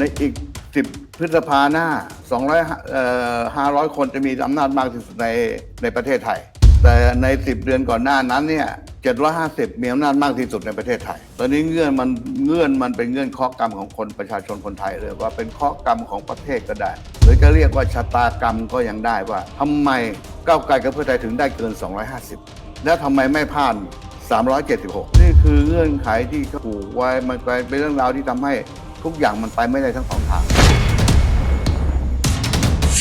ในอีก 10 พฤษภาหน้า 200เอ่อ500 คนจะมีอำนาจมากที่สุดในในประเทศไทย แต่ใน 10 เดือนก่อนหน้านั้นเนี่ย750 มีอำนาจมากที่สุดในประเทศไทย ตอนนี้เงื่อนมันเงื่อนมันเป็นเงื่อนข้อกรรมของคนประชาชนคนไทยเลยว่าเป็นข้อกรรมของประเทศก็ได้ หรือจะเรียกว่าชะตากรรมก็ยังได้ว่าทำไมก้าวไกลกับเพื่อไทยถึงได้เกิน 250 แล้วทำไมไม่ผ่าน 376 นี่คือเงื่อนไขที่เขาผูกไว้มันกลายเป็นเรื่องราวที่ทำให้ ทุกอย่างมันไปไม่ได้ทั้งสองทาง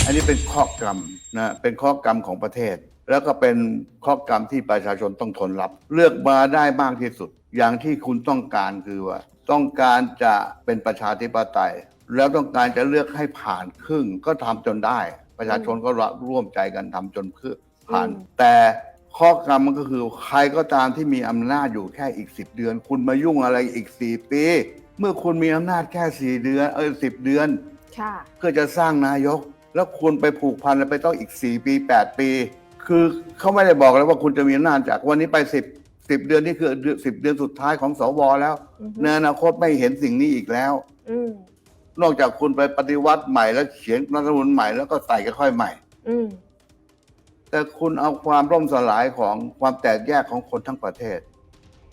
อันนี้เป็นข้อกรรมนะเป็นข้อกรรมของประเทศ แล้วก็เป็นข้อกรรมที่ประชาชนต้องทนรับ เลือกมาได้มากที่สุด อย่างที่คุณต้องการคือว่า ต้องการจะเป็นประชาธิปไตย แล้วต้องการจะเลือกให้ผ่านครึ่งก็ทำจนได้ ประชาชนก็ร่วมใจกันทำจนเพื่อผ่านอืมแต่ข้อกรรมมันก็คือใครก็ตามที่มีอำนาจอยู่แค่อีกสิบเดือน คุณมายุ่งอะไรอีกสี่ปี เมื่อคุณมีอำนาจแค่สี่เดือนเออสิบเดือน ค่ะ เพื่อจะสร้างนายก แล้วคุณไปผูกพันไปต้องอีก4ปี8ปี คือเขาไม่ได้บอกเลยว่าคุณจะมีอำนาจจากวันนี้ไป10 10เดือนนี่คือสิบเดือนสุดท้ายของสวแล้วอือฮึ ในอนาคตไม่เห็นสิ่งนี้อีกแล้ว อืม นอกจากคุณไปปฏิวัติใหม่แล้วเขียนรัฐธรรมนูญใหม่แล้วก็ใส่ก็ค่อยใหม่ อืม แต่คุณเอาความร่มสลายของความแตกแยกของคนทั้งประเทศ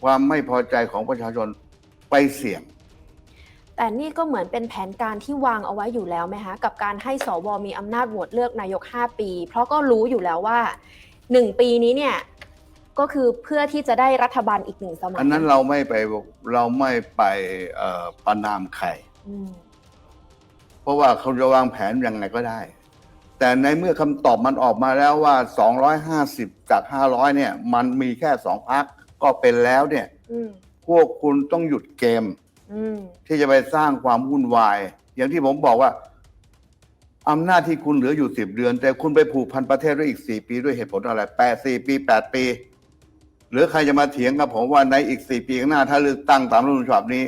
ความไม่พอใจของประชาชนไปเสี่ยง แต่นี่ก็เหมือนเป็นแผนการที่วางเอาไว้อยู่แล้วไหมคะกับการให้สวมีอำนาจโหวตเลือกนายก 5 ปี เพราะก็รู้อยู่แล้วว่า 1 ปีนี้เนี่ยก็คือเพื่อที่จะได้รัฐบาลอีกหนึ่งสมัยอันนั้นเราไม่ไปเราไม่ไปเอ่อประนามใครอืมเพราะว่าเขาจะวางแผนยังไงก็ได้ แต่ในเมื่อคำตอบมันออกมาแล้วว่า 250 จาก 500 เนี่ย มันมีแค่สองพักก็เป็นแล้วเนี่ยอืมพวกคุณต้องหยุดเกม อืม ที่จะไปสร้างความวุ่นวาย อย่างที่ผมบอกว่าอำนาจที่คุณเหลืออยู่10เดือน แต่คุณไปผูกพันประเทศด้วยอีก4ปีด้วยเหตุผลอะไร8 4ปี8ปี หรือใครจะมาเถียงกับผมว่าในอีก4ปีข้างหน้า ถ้าเลือกตั้งตามรัฐธรรมนูญฉบับนี้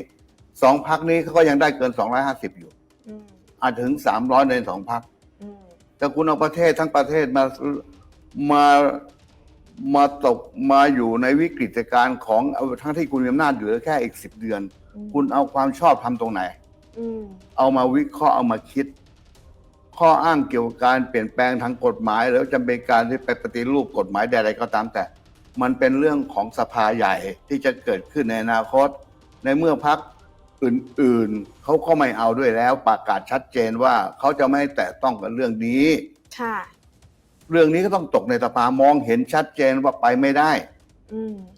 สองพักนี้เขาก็ยังได้เกิน250อยู่ อืม อาจถึง300ในสองพัก อืม แต่คุณเอาประเทศทั้งประเทศมามามาตกมาอยู่ในวิกฤตการณ์ของเอาทั้งที่คุณมีอำนาจเหลือแค่อีกสิบเดือนอืม คุณเอาความชอบทำตรงไหน อืมเอามาวิเคราะห์เอามาคิด ข้ออ้างเกี่ยวกับการเปลี่ยนแปลงทางกฎหมายแล้วจำเป็นการที่ไปปฏิรูปกฎหมายใดๆก็ตามแต่ มันเป็นเรื่องของสภาใหญ่ที่จะเกิดขึ้นในอนาคต ในเมื่อพักอื่นๆเขาก็ไม่เอาด้วยแล้ว ประกาศชัดเจนว่าเขาจะไม่แตะต้องกับเรื่องนี้ ค่ะ เรื่องนี้ก็ต้องตกในสภามองเห็นชัดเจนว่าไปไม่ได้ อืม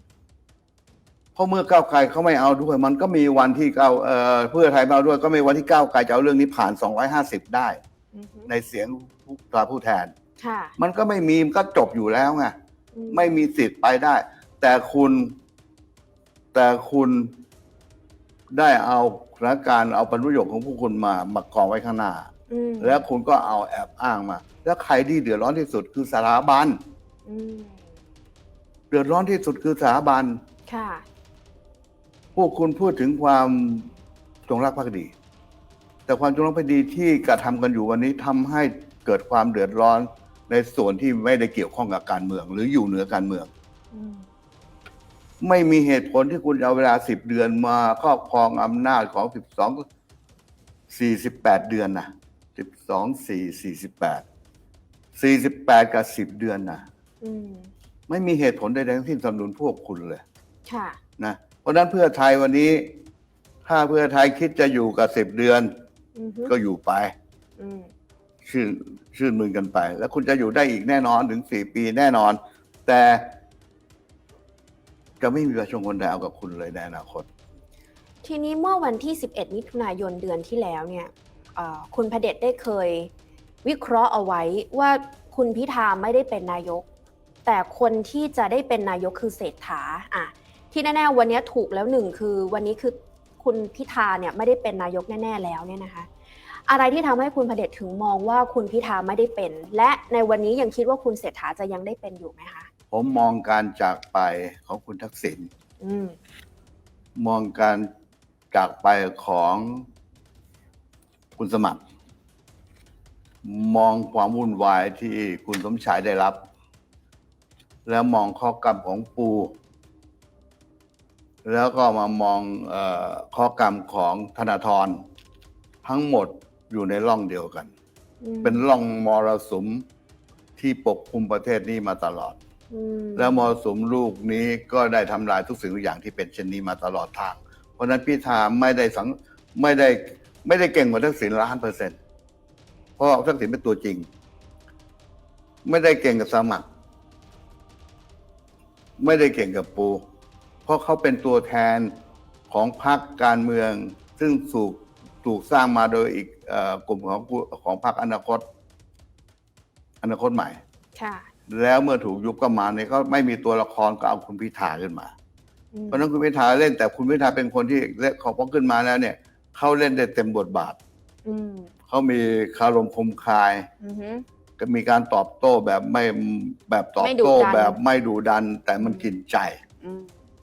เพ ราะเมื่อก้าวไกลเขาไม่เอาด้วย มันก็มีวันที่ก้าวเอ่อเพื่อไทยไม่เอาด้วย ก็มีวันที่ก้าวไกลจะเอาเรื่องนี้ผ่าน 250 ได้ อืมในเสียงผู้ตราผู้แทน ค่ะ มันก็ไม่มีมันก็จบอยู่แล้วไง อืไม่มีสิทธิ์ไปได้ แต่คุณ แต่คุณได้เอาสถานการณ์เอาผลประโยชน์ของผู้คุณมามากองไว้ข้างหน้า อืมแล้วคุณก็เอาแอบอ้างมา แล้วใครที่เดือดร้อนที่สุดคือสถาบัน อืมเดือดร้อนที่สุดคือสถาบัน ค่ะ พวกคุณพูดถึงความจงรักภักดี แต่ความจงรักภักดีที่กระทำกันอยู่วันนี้ทำให้เกิดความเดือดร้อนในส่วนที่ไม่ได้เกี่ยวข้องกับการเมือง หรืออยู่เหนือการเมืองอืมไม่มีเหตุผลที่คุณจะเอาเวลาสิบเดือนมาครอบครองอำนาจของสิบสองสี่สิบแปดเดือนนะสิบสองสี่สี่สิบแปดสี่สิบแปดกับสิบเดือนนะอืมไม่มีเหตุผลใดๆทั้งสิ้นสำนุนพวกคุณเลย ค่ะ นะ เพราะฉะนั้นเพื่อไทยวันนี้ ถ้าเพื่อไทยคิดจะอยู่กับสิบเดือน อือฮึก็อยู่ไป อืมชื่นชื่นมือกันไป แล้วคุณจะอยู่ได้อีกแน่นอนถึงสี่ปีแน่นอน แต่ จะไม่มีประชาชนคนใดเอากับคุณเลยในอนาคต ทีนี้เมื่อวันที่ 11 มิถุนายนเดือนที่แล้วเนี่ยเอ่อคุณพเดชได้เคย วิเคราะห์เอาไว้ว่าคุณพิธาไม่ได้เป็นนายก แต่คนที่จะได้เป็นนายกคือเศรษฐาอะ ที่แน่ๆวันนี้ถูกแล้วหนึ่งคือวันนี้คือคุณพิธาเนี่ยไม่ได้เป็นนายกแน่ ๆ แล้วเนี่ยนะคะอะไรที่ทำให้คุณพเดชถึงมองว่าคุณพิธาไม่ได้เป็น และในวันนี้ยังคิดว่าคุณเศรษฐาจะยังได้เป็นอยู่ไหมคะผมมองการจากไปของคุณทักษิณอืมมองการจากไปของคุณสมัคร มองความวุ่นวายที่คุณสมชายได้รับ แล้วมองข้อกรรมของปู แล้วก็มามองเออข้อกรรมของธนาธรทั้งหมดอยู่ในร่องเดียวกันอืมเป็นร่องมรสุมที่ปกคลุมประเทศนี้มาตลอดอืมแล้วมรสุมลูกนี้ก็ได้ทำลายทุกสิ่งทุกอย่างที่เป็นเช่นนี้มาตลอดทาง เพราะฉะนั้นพิธาไม่ได้สังไม่ได้ไม่ได้เก่งกว่าทักษิณล้านเปอร์เซ็นต์เพราะทักษิณเป็นตัวจริง ไม่ได้เก่งกับสมัคร ไม่ได้เก่งกับปู เพราะเขาเป็นตัวแทนของพรรคการเมือง ซึ่งถูกถูกสร้างมาโดยอีกเออกลุ่มของผู้ของพรรคอนาคต อนาคตใหม่ค่ะแล้วเมื่อถูกยุบก็มาเนี่ยก็ไม่มีตัวละครก็เอาคุณพิธาขึ้นมาอืมเพราะฉะนั้นคุณพิธาเล่นแต่คุณพิธาเป็นคนที่เล่นของพอขึ้นมาแล้วเนี่ยเขาเล่นได้เต็มบทบาทอืมเขามีคารมคมคายอือฮึก็มีการตอบโต้แบบไม่แบบตอบไม่ดุโต้ดันแบบไม่ดุดัน แต่มันกินใจอื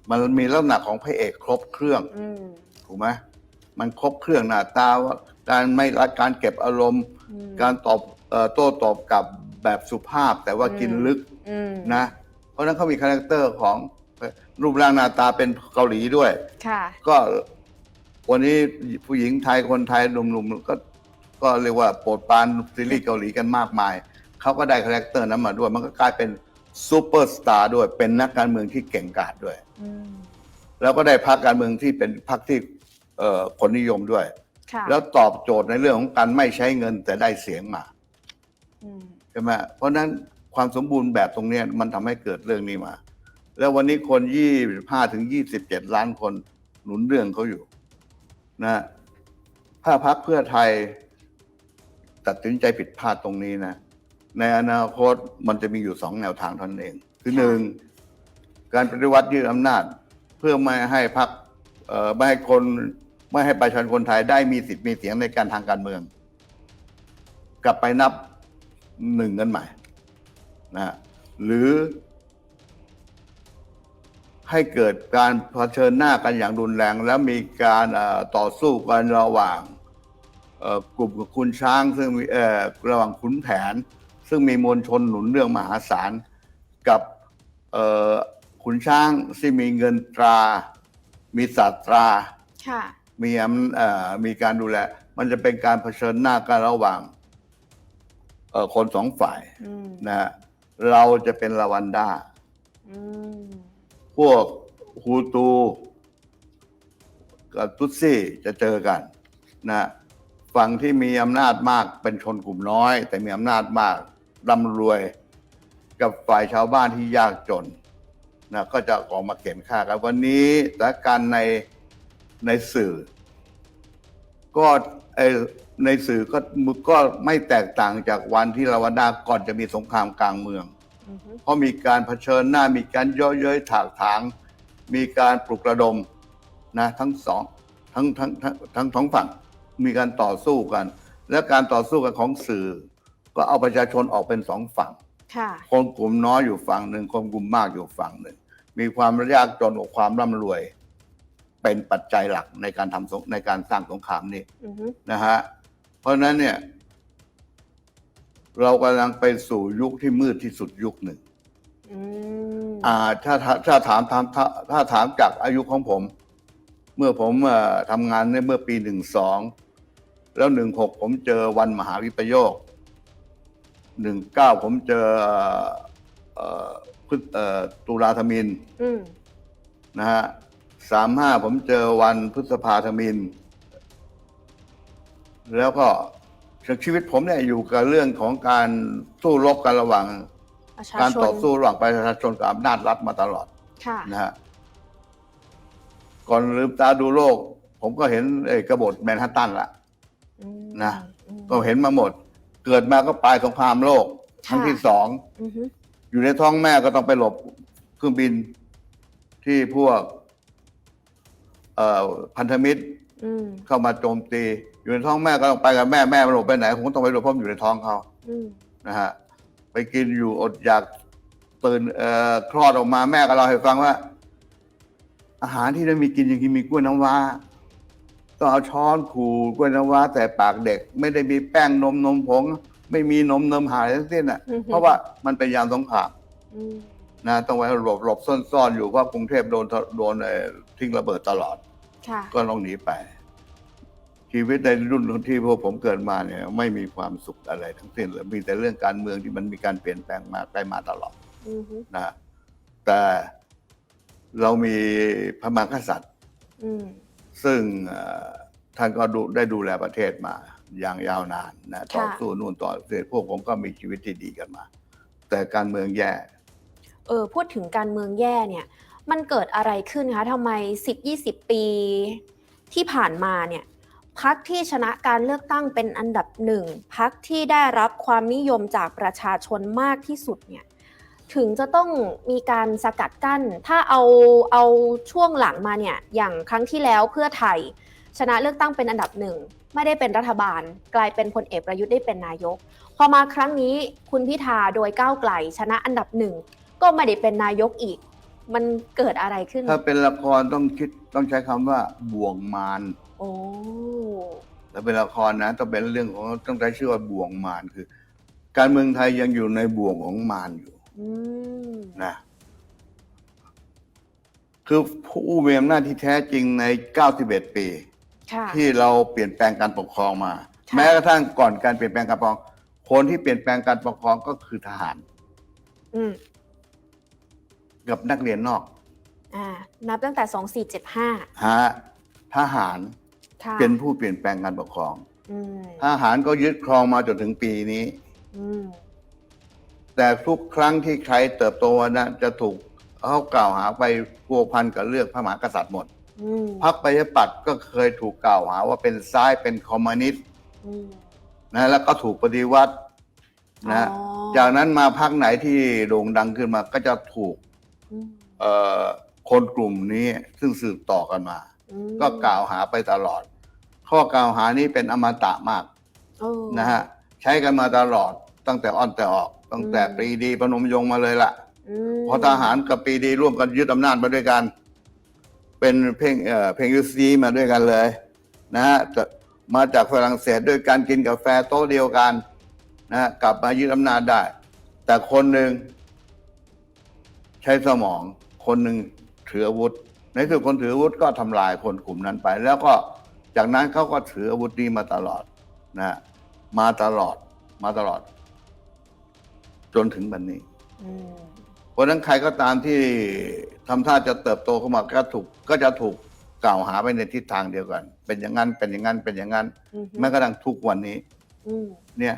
มมันมีลักษณะของพระเอกครบเครื่องอืม ถูกไหมมันครบเครื่องหน้าตาว่าการไม่รักการเก็บอารมณ์ อืม การตอบเอ่อโต้ตอบกลับแบบสุภาพแต่ว่าอืม กินลึกอืมนะ เพราะฉะนั้นเขามีคาแรคเตอร์ของรูปร่างหน้าตาเป็นเกาหลีด้วย ค่ะ ก็วันนี้ผู้หญิงไทยคนไทยหนุ่มๆก็ก็เรียกว่าโปรดปรานซีรีส์เกาหลีกันมากมาย เขาก็ได้คาแรคเตอร์นั้นมาด้วย มันก็กลายเป็น ซูเปอร์สตาร์ด้วยเป็นนักการเมืองที่เก่งกาจด้วย อืมแล้วก็ได้พรรคการเมืองที่เป็นพรรคที่เอ่อคนนิยมด้วย ค่ะแล้วตอบโจทย์ในเรื่องของการไม่ใช้เงินแต่ได้เสียงมาอืมใช่ไหมเพราะฉะนั้นความสมบูรณ์แบบตรงเนี้ยมันทำให้เกิดเรื่องนี้มา แล้ววันนี้คนยี่ห้าถึงยี่สิบเจ็ดล้านคนหนุนเรื่องเขาอยู่นะถ้าพักเพื่อไทย ตัดสินใจผิดพลาดตรงนี้นะ ในอนาคตมันจะมีอยู่สองแนวทางเท่านั้นเอง คือหนึ่งการปฏิวัติยึดอำนาจ เพื่อไม่ให้พักไม่ให้คนไม่ให้ประชาชนคนไทยได้มีสิทธิ์มีเสียงในการทางการเมือง กลับไปนับหนึ่งกันใหม่นะฮะหรือ ให้เกิดการเผชิญหน้ากันอย่างรุนแรง แล้วมีการเอ่อต่อสู้กันระหว่างเอ่อกลุ่มกับคุณช้างซึ่งมีเอ่อระหว่างขุนแผน ซึ่งมีมวลชนหนุนเรื่องมหาศาล กับเอ่อขุนช้างที่มีเงินตรา มีศาสตราค่ะมีอำเอ่อมีการดูแล มันจะเป็นการเผชิญหน้ากันระหว่างเอ่อคนสองฝ่ายอืมนะฮะเราจะเป็นลาวันด้าอืมพวกฮูตูกับตุตซี่จะเจอกันนะฝั่งที่มีอำนาจมากเป็นชนกลุ่มน้อย แต่มีอำนาจมาก ร่ำรวยกับฝ่ายชาวบ้านที่ยากจนนะก็จะออกมาเข็นฆ่ากันวันนี้สถานการณ์ในในสื่อ ก็เอ่อในสื่อก็ก็ไม่แตกต่างจากวันที่ราวดาก่อนจะมีสงครามกลางเมืองอือฮึเพราะมีการเผชิญหน้ามีการเย่อเย้ยถากถาง มีการปลุกระดมนะทั้งสองทั้งทั้งทั้งทั้งสองฝั่งมีการต่อสู้กัน และการต่อสู้กันของสื่อ ก็เอาประชาชนออกเป็นสองฝั่ง ค่ะ คนกลุ่มน้อยอยู่ฝั่งหนึ่งคนกลุ่มมากอยู่ฝั่งหนึ่ง มีความยากจนกับความร่ำรวย เป็นปัจจัยหลักในการทำสงในการสร้างสงครามนี้อือฮึนะฮะเพราะฉะนั้นเนี่ย เรากำลังไปสู่ยุคที่มืดที่สุดยุคหนึ่ง อืมอ่าถ้าถ้าถ้าถามถามถ้าถ้าถามจากอายุของผม เมื่อผมเอ่อทำงานในเมื่อปีหนึ่งสองแล้วหนึ่งหกผมเจอวันมหาวิปโยค หนึ่งเก้าผมเจอเอ่อเอ่อพฤษเอ่อตุลาธมินอืมนะฮะสามห้าผมเจอวันพฤษภาธมิน แล้วก็ชีวิตผมเนี่ยอยู่กับเรื่องของการสู้รบกันระหว่าง ประชาการชนต่อสู้ระหว่างประชาชนกับอำนาจรัฐมาตลอด ค่ะ นะฮะก่อนลืมตาดูโลก ผมก็เห็นไอ้กบฏแมนฮัตตันละ อืมนะ อืมก็เห็นมาหมด เกิดมาก็ปลายสงครามโลกครั้งค่ะที่สองอือฮึอยู่ในท้องแม่ก็ต้องไปหลบเครื่องบินที่พวก เอ่อพันธมิตรอืมเข้ามาโจมตี อยู่ในท้องแม่ก็ต้องไปกับแม่แม่ไม่หลบไปไหนผมก็ต้องไปหลบเพราะมันอยู่ในท้องเขา อืมนะฮะไปกินอยู่อดอยากตื่นเอ่อคลอดออกมาแม่ก็เล่าให้ฟังว่า อาหารที่ได้มีกินอย่างกินมีกล้วยน้ำว้า ต้องเอาช้อนขูดกล้วยน้ำว้าแต่ปากเด็ก ไม่ได้มีแป้งนมนมผง ไม่มีนมนมหาอะไรทั้งสิ้นอะ อือฮึ เพราะว่ามันเป็นยามสงครามอืมนะต้องไว้หลบหลบซ่อนๆอยู่เพราะกรุงเทพโดนโดนเอ่อทิ้งระเบิดตลอด ค่ะ ก็ต้องหนีไป ชีวิตในรุ่นที่พวกผมเกิดมาเนี่ย ไม่มีความสุขอะไรทั้งสิ้นเลยมีแต่เรื่องการเมืองที่มันมีการเปลี่ยนแปลงมาไปมาตลอดอือฮึนะแต่เรามีพระมหากษัตริย์ อืม ซึ่งเอ่อท่านก็ดูได้ดูแลประเทศมาอย่างยาวนานนะต่อค่ะสู้นู่นต่อเสร็จพวกผมก็มีชีวิตที่ดีกันมา แต่การเมืองแย่ เออพูดถึงการเมืองแย่เนี่ย มันเกิดอะไรขึ้นคะทำไม 10-20 ปีที่ผ่านมาเนี่ยพักที่ชนะการเลือกตั้งเป็นอันดับหนึ่งพักที่ได้รับความนิยมจากประชาชนมากที่สุดเนี่ย ถึงจะต้องมีการสกัดกั้น ถ้าเอาเอาช่วงหลังมาเนี่ย อย่างครั้งที่แล้วเพื่อไทย ชนะเลือกตั้งเป็นอันดับหนึ่ง ไม่ได้เป็นรัฐบาล กลายเป็นพลเอกประยุทธ์ได้เป็นนายก พอมาครั้งนี้คุณพิธาโดยก้าวไกล ชนะอันดับหนึ่ง ก็ไม่ได้เป็นนายกอีก มันเกิดอะไรขึ้น ถ้าเป็นละครต้องคิดต้องใช้คำว่าบ่วงมารโอ้ถ้าเป็นละครนะต้องเป็นเรื่องของต้องใช้ชื่อว่าบ่วงมารคือ การเมืองไทยยังอยู่ในบ่วงของมารอยู่อืม นะคือผู้มีอำนาจที่แท้จริงใน 91 ปีค่ะที่เราเปลี่ยนแปลงการปกครองมาค่ะแม้กระทั่งก่อนการเปลี่ยนแปลงการปกครอง คนที่เปลี่ยนแปลงการปกครองก็คือทหารอืมกับนักเรียนนอกอ่านับตั้งแต่ 2475 ฮะ ทหารค่ะเป็นผู้เปลี่ยนแปลงการปกครองอืมทหารก็ยึดครองมาจนถึงปีนี้อืม แต่ทุกครั้งที่ใครเติบโตนะจะถูกเขากล่าวหาไปพัวพันกับเรื่องพระมหากษัตริย์หมดอืมพรรคประชาธิปัตย์ก็เคยถูกกล่าวหาว่าเป็นซ้ายเป็นคอมมิวนิสต์อืม นะแล้วก็ถูกปฏิวัตินะอ๋อ จากนั้นมาพรรคไหนที่โด่งดังขึ้นมาก็จะถูกอืมเอ่อคนกลุ่มนี้ซึ่งสืบต่อกันมา อืมก็กล่าวหาไปตลอด ข้อกล่าวหานี้เป็นอมตะมากโอ้นะฮะใช้กันมาตลอด ตั้งแต่อ้อนแต่ออก ตั้งแต่อืมปรีดีพนมยงค์มาเลยล่ะอืมพอทหารกับปรีดีร่วมกันยึดอำนาจมาด้วยกัน เป็นเพลงเอ่อเพลงยูซีมาด้วยกันเลย นะฮะจะมาจากฝรั่งเศสด้วยการกินกาแฟโต๊ะเดียวกัน นะฮะกลับมายึดอำนาจได้ แต่คนหนึ่งใช้สมอง คนหนึ่งถืออาวุธ ในที่สุดคนถืออาวุธก็ทำลายคนกลุ่มนั้นไป แล้วก็จากนั้นเขาก็ถืออาวุธนี้มาตลอดนะฮะมาตลอดมาตลอด จนถึงวันนี้อืมเพราะฉะนั้นใครก็ตามที่ทำท่าจะเติบโตเข้ามาก็ถูกก็จะถูกกล่าวหาไปในทิศทางเดียวกัน เป็นอย่างนั้นเป็นอย่างนั้นเป็นอย่างนั้นอืมแม้กระทั่งทุกวันนี้ อืมเนี่ย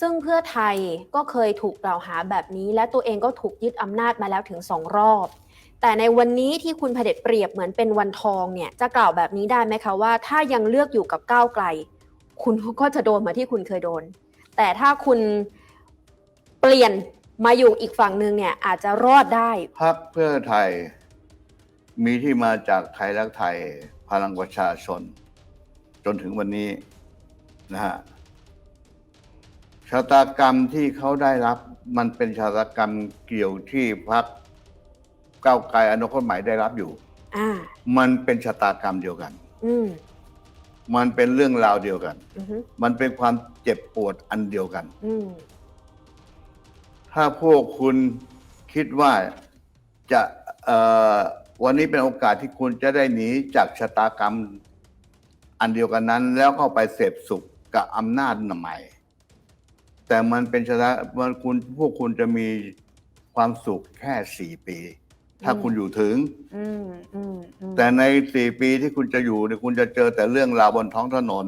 ซึ่งเพื่อไทยก็เคยถูกกล่าวหาแบบนี้ และตัวเองก็ถูกยึดอำนาจมาแล้วถึงสองรอบ แต่ในวันนี้ที่คุณเผด็จเปรียบเหมือนเป็นวันทองเนี่ยจะกล่าวแบบนี้ได้ไหมคะว่า ถ้ายังเลือกอยู่กับก้าวไกล คุณก็จะโดนเหมาที่คุณเคยโดน แต่ถ้าคุณ เปลี่ยนมาอยู่อีกฝั่งหนึ่งเนี่ยอาจจะรอดได้ พักเพื่อไทย มีที่มาจากไทยรักไทยพลังประชาชน จนถึงวันนี้นะฮะชะตากรรมที่เขาได้รับมันเป็นชะตากรรมเกี่ยวที่พักก้าวไกลอนาคตใหม่ได้รับอยู่ อ่า มันเป็นชะตากรรมเดียวกัน อืมมันเป็นเรื่องราวเดียวกัน อือฮึมันเป็นความเจ็บปวดอันเดียวกัน อืม ถ้าพวกคุณคิดว่าจะเอ่อวันนี้เป็นโอกาสที่คุณจะได้หนีจากชะตากรรมอันเดียวกันนั้น แล้วเข้าไปเสพสุขกับอำนาจใหม่ แต่มันเป็นชะตามันคุณพวกคุณจะมีความสุขแค่สี่ปี ถ้าอืมคุณอยู่ถึงอืมอืมอืมแต่ในสี่ปีที่คุณจะอยู่เนี่ยคุณจะเจอแต่เรื่องราวบนท้องถนน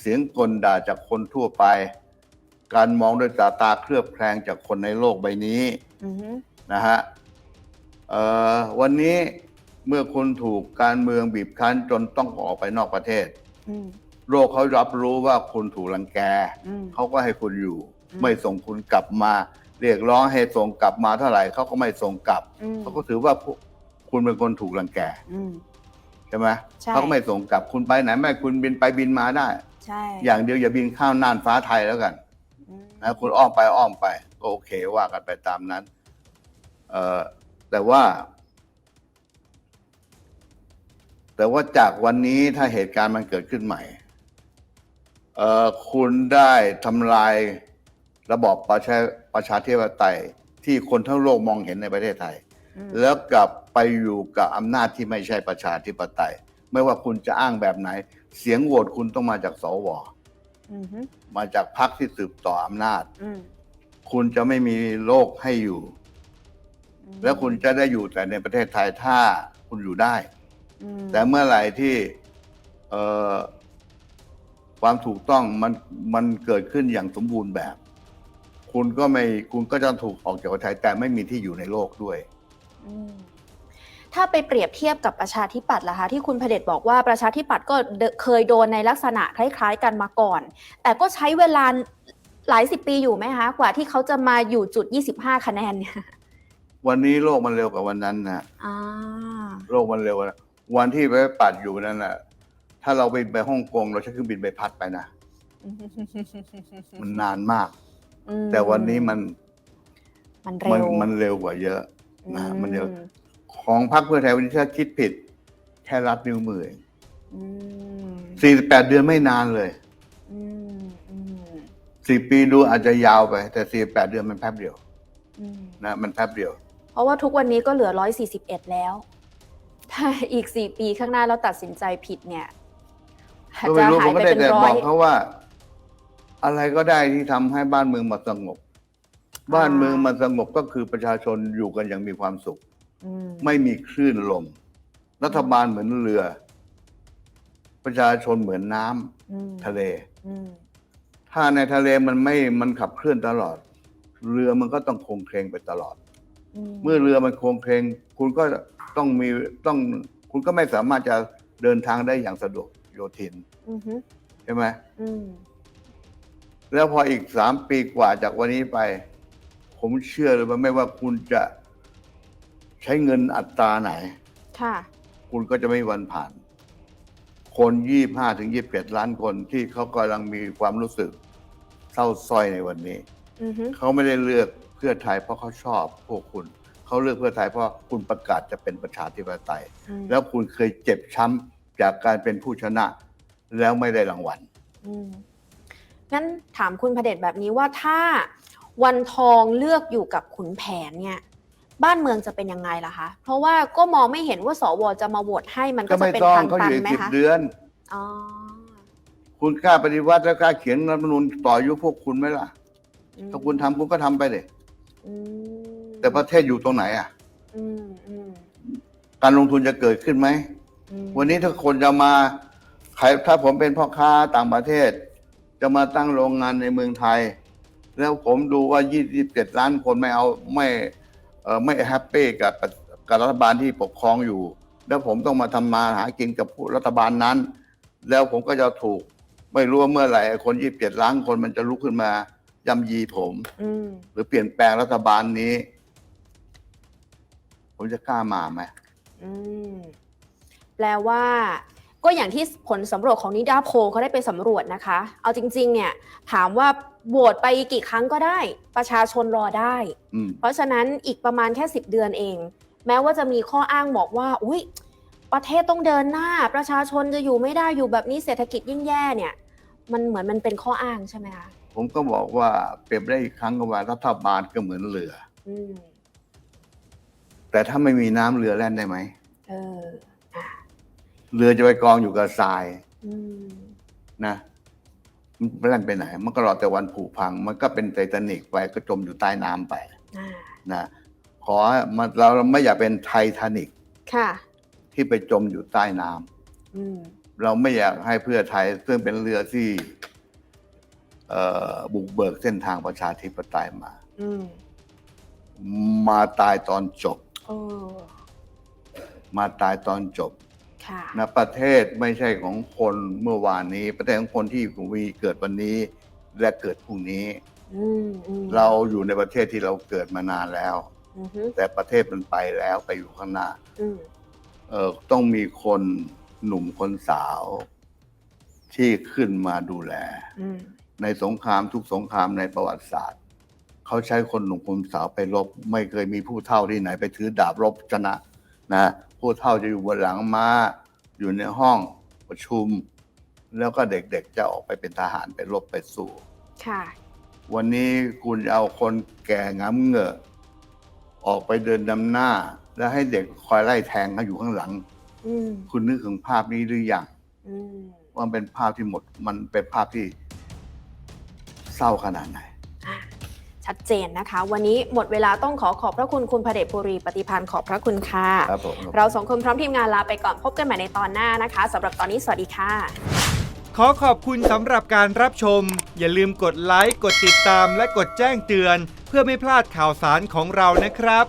เสียงกลด่าจากคนทั่วไป การมองด้วยสายตาเคลือบแคลงจากคนในโลกใบนี้อือฮึนะฮะเอ่อวันนี้เมื่อคุณถูกการเมืองบีบคั้นจนต้องออกไปนอกประเทศ อืม โลกเขารับรู้ว่าคุณถูกรังแก อืม เขาก็ให้คุณอยู่ อืม ไม่ส่งคุณกลับมา เรียกร้องให้ส่งกลับมาเท่าไหร่เขาก็ไม่ส่งกลับอืมเขาก็ถือว่าพวกคุณเป็นคนถูกรังแกอืม ใช่ไหมใช่ เขาก็ไม่ส่งกลับคุณไปไหนไม่คุณบินไปบินมาได้ ใช่ อย่างเดียวอย่าบินข้ามน่านฟ้าไทยแล้วกันอืม นะคุณอ้อมไปอ้อมไป ก็โอเคว่ากันไปตามนั้น เอ่อแต่ว่า แต่ว่าจากวันนี้ถ้าเหตุการณ์มันเกิดขึ้นใหม่ เอ่อคุณได้ทำลายระบอบประชาประชาธิปไตยที่คนทั้งโลกมองเห็นในประเทศไทยอืมแล้วกลับไปอยู่กับอำนาจที่ไม่ใช่ประชาธิปไตย ไม่ว่าคุณจะอ้างแบบไหน เสียงโหวตคุณต้องมาจากสวอือฮึ มาจากพรรคที่สืบต่ออำนาจอืมคุณจะไม่มีโลกให้อยู่อืมแล้วคุณจะได้อยู่แต่ในประเทศไทยถ้าคุณอยู่ได้อืมแต่เมื่อไหร่ที่เอ่อความถูกต้องมันมันเกิดขึ้นอย่างสมบูรณ์แบบ คุณก็ไม่คุณก็จะถูกออกจากประเทศไทยแต่ไม่มีที่อยู่ในโลกด้วย อืม ถ้าไปเปรียบเทียบกับประชาธิปัตย์ล่ะคะที่คุณพเดชบอกว่าประชาธิปัตย์ก็เดเคยโดนในลักษณะคล้าย ๆ กันมาก่อน แต่ก็ใช้เวลาหลายสิบปีอยู่ไหมคะกว่าที่เขาจะมาอยู่จุด 25 คะแนนเนี่ยวันนี้โลกมันเร็วกว่าวันนั้นนะอ่าโลกมันเร็วกว่าวันที่ไปปัดอยู่นั่นน่ะถ้าเราบินไปฮ่องกงเราใช้เครื่องบินไปพัดไปนะมันนานมากอืมแต่วันนี้มัน มันมัเร็วมันเร็วกว่าเยอะนะอืมันเร็ว ของพรรคเพื่อไทยวันนี้ถ้าคิดผิด แค่รัดนิ้วมือเองอืมสี่สิบแปดเดือนไม่นานเลยอืมอืมสี่ปีดูอาจจะยาวไป แต่สี่แปดเดือนมันแป๊บเดียวอืมนะมันแป๊บเดียว เพราะว่าทุกวันนี้ก็เหลือ 141 แล้ว ถ้าอีก 4 ปีข้างหน้าเราตัดสินใจผิดเนี่ยอาจก็จะไม่รู้หาผยมไปก็ได้เป็นแต่ร้บออยกเขาว่า อะไรก็ได้ที่ทำให้บ้านเมืองมาสงบ บ้านเมืองมันสงบก็คือประชาชนอยู่กันอย่างมีความสุข อืมไม่มีคลื่นลม รัฐบาลเหมือนเรือ ประชาชนเหมือนน้ำอืมทะเล อืมถ้าในทะเลมันไม่มันขับเคลื่อนตลอด เรือมันก็ต้องคงเครงไปตลอดเมื่อเรือมันโครงเครงคุณก็ต้องมีต้องคุณก็ไม่สามารถจะเดินทางได้อย่างสะดวกโยทินอืมฮึใช่ไหมอืมแล้วพออีกสามปีกว่าจากวันนี้ไป ผมเชื่อเลยว่าไม่ว่าคุณจะ ใช้เงินอัตราไหน ค่ะ คุณก็จะไม่มีวันผ่าน คนยี่ห้าถึงยี่สิบเอ็ดล้านคนที่เขากำลังมีความรู้สึก เศร้าสร้อยในวันนี้ อืมฮึเขาไม่ได้เลือกเพื่อไทยเพราะเขาชอบพวกคุณ เขาเลือกเพื่อไทยเพราะคุณประกาศจะเป็นประชาธิปไตย อืมแล้วคุณเคยเจ็บช้ำจากการเป็นผู้ชนะ แล้วไม่ได้รางวัล อืมงั้นถามคุณพเดชแบบนี้ว่าถ้าวันทองเลือกอยู่กับขุนแผนเนี่ย บ้านเมืองจะเป็นยังไงล่ะคะ เพราะว่าก็มองไม่เห็นว่าสวจะมาโหวตให้มันก็ก็จะไม่เป็นต้องทางเขาอตันยู่อีกไหมสิบคะเดือน อ๋อคุณกล้าปฏิวัติและกล้าเขียนรัฐธรรมนูญต่ออายุพวกคุณไหมล่ะ อืมถ้าคุณทำคุณก็ทำไปเลยอืมแต่ประเทศอยู่ตรงไหนอะ อืมอืมการลงทุนจะเกิดขึ้นไหม อืมวันนี้ถ้าคนจะมาใครถ้าผมเป็นพ่อค้าต่างประเทศ จะมาตั้งโรงงานในเมืองไทย แล้วผมดูว่า 27 ล้านคนไม่เอาไม่เออ ไม่แฮปปี้กับกับรัฐบาลที่ปกครองอยู่ แล้วผมต้องมาทำมาหากินกับผู้รัฐบาลนั้น แล้วผมก็จะถูกไม่รู้ว่าเมื่อไหร่ไอ้คน27ล้านคนมันจะลุกขึ้นมายำยีผมอืมหรือเปลี่ยนแปลงรัฐบาลนี้ ผมจะกล้ามาไหมอืมแปลว่าก็อย่างที่ผลสำรวจของนิดาโพลเขาได้ไปสำรวจนะคะ เอาจริง ๆ เนี่ย ถามว่า โหวตไปกี่ครั้งก็ได้ ประชาชนรอได้ อืม เพราะฉะนั้นอีกประมาณแค่ 10 เดือนเอง แม้ว่าจะมีข้ออ้างบอกว่า อุ้ยประเทศต้องเดินหน้า ประชาชนจะอยู่ไม่ได้อยู่แบบนี้เศรษฐกิจยิ่งแย่เนี่ย มันเหมือนมันเป็นข้ออ้างใช่ไหมคะผมก็บอกว่าเปรียบได้อีกครั้งก็ว่ารัฐบาลก็เหมือนเรือ อืมแต่ถ้าไม่มีน้ำเรือแล่นได้ไหม เอออะเรือจะไปกองอยู่กับทรายอืมนะ มันแล่นไปไหน มันก็รอแต่วันผุพัง มันก็เป็นไททานิกไปก็จมอยู่ใต้น้ำไปอ่านะขอให้มันเราไม่อยากเป็นไททานิกค่ะที่ไปจมอยู่ใต้น้ำอืมเราไม่อยากให้เพื่อไทยซึ่งเป็นเรือที่เอ่อบุกเบิกเส้นทางประชาธิปไตยมาอืมมาตายตอนจบโอ้มาตายตอนจบค่ะ นะประเทศไม่ใช่ของคนเมื่อวานนี้ ประเทศของคนที่มีเกิดวันนี้และเกิดพรุ่งนี้อืมอืมเราอยู่ในประเทศที่เราเกิดมานานแล้วอือฮึแต่ประเทศมันไปแล้วไปอยู่ข้างหน้าอืมเออต้องมีคนหนุ่มคนสาว ที่ขึ้นมาดูแลอืมในสงครามทุกสงครามในประวัติศาสตร์เขาใช้คนหนุ่มคนสาวไปรบ ไม่เคยมีผู้เฒ่าที่ไหนไปถือดาบรบชนะนะ ผู้เฒ่าจะอยู่บนหลังม้า อยู่ในห้องประชุม แล้วก็เด็กๆจะออกไปเป็นทหารไปรบไปสู้ค่ะ วันนี้คุณจะเอาคนแก่งำเหงอะออกไปเดินนำหน้า แล้วให้เด็กคอยไล่แทงเขาอยู่ข้างหลังอืมคุณนึกถึงภาพนี้หรือยังอืมว่ามันเป็นภาพที่หมด มันเป็นภาพที่เศร้าขนาดไหนอะ ชัดเจนนะคะ วันนี้หมดเวลาต้องขอขอบพระคุณคุณพระเดชบุรีปฏิพันธ์ขอบพระคุณค่ะ ครับผมเราสองคนพร้อมทีมงานลาไปก่อนพบกันใหม่ในตอนหน้านะคะสำหรับตอนนี้สวัสดีค่ะ ขอขอบคุณสำหรับการรับชม อย่าลืมกดไลค์ กดติดตาม และกดแจ้งเตือน เพื่อไม่พลาดข่าวสารของเรานะครับ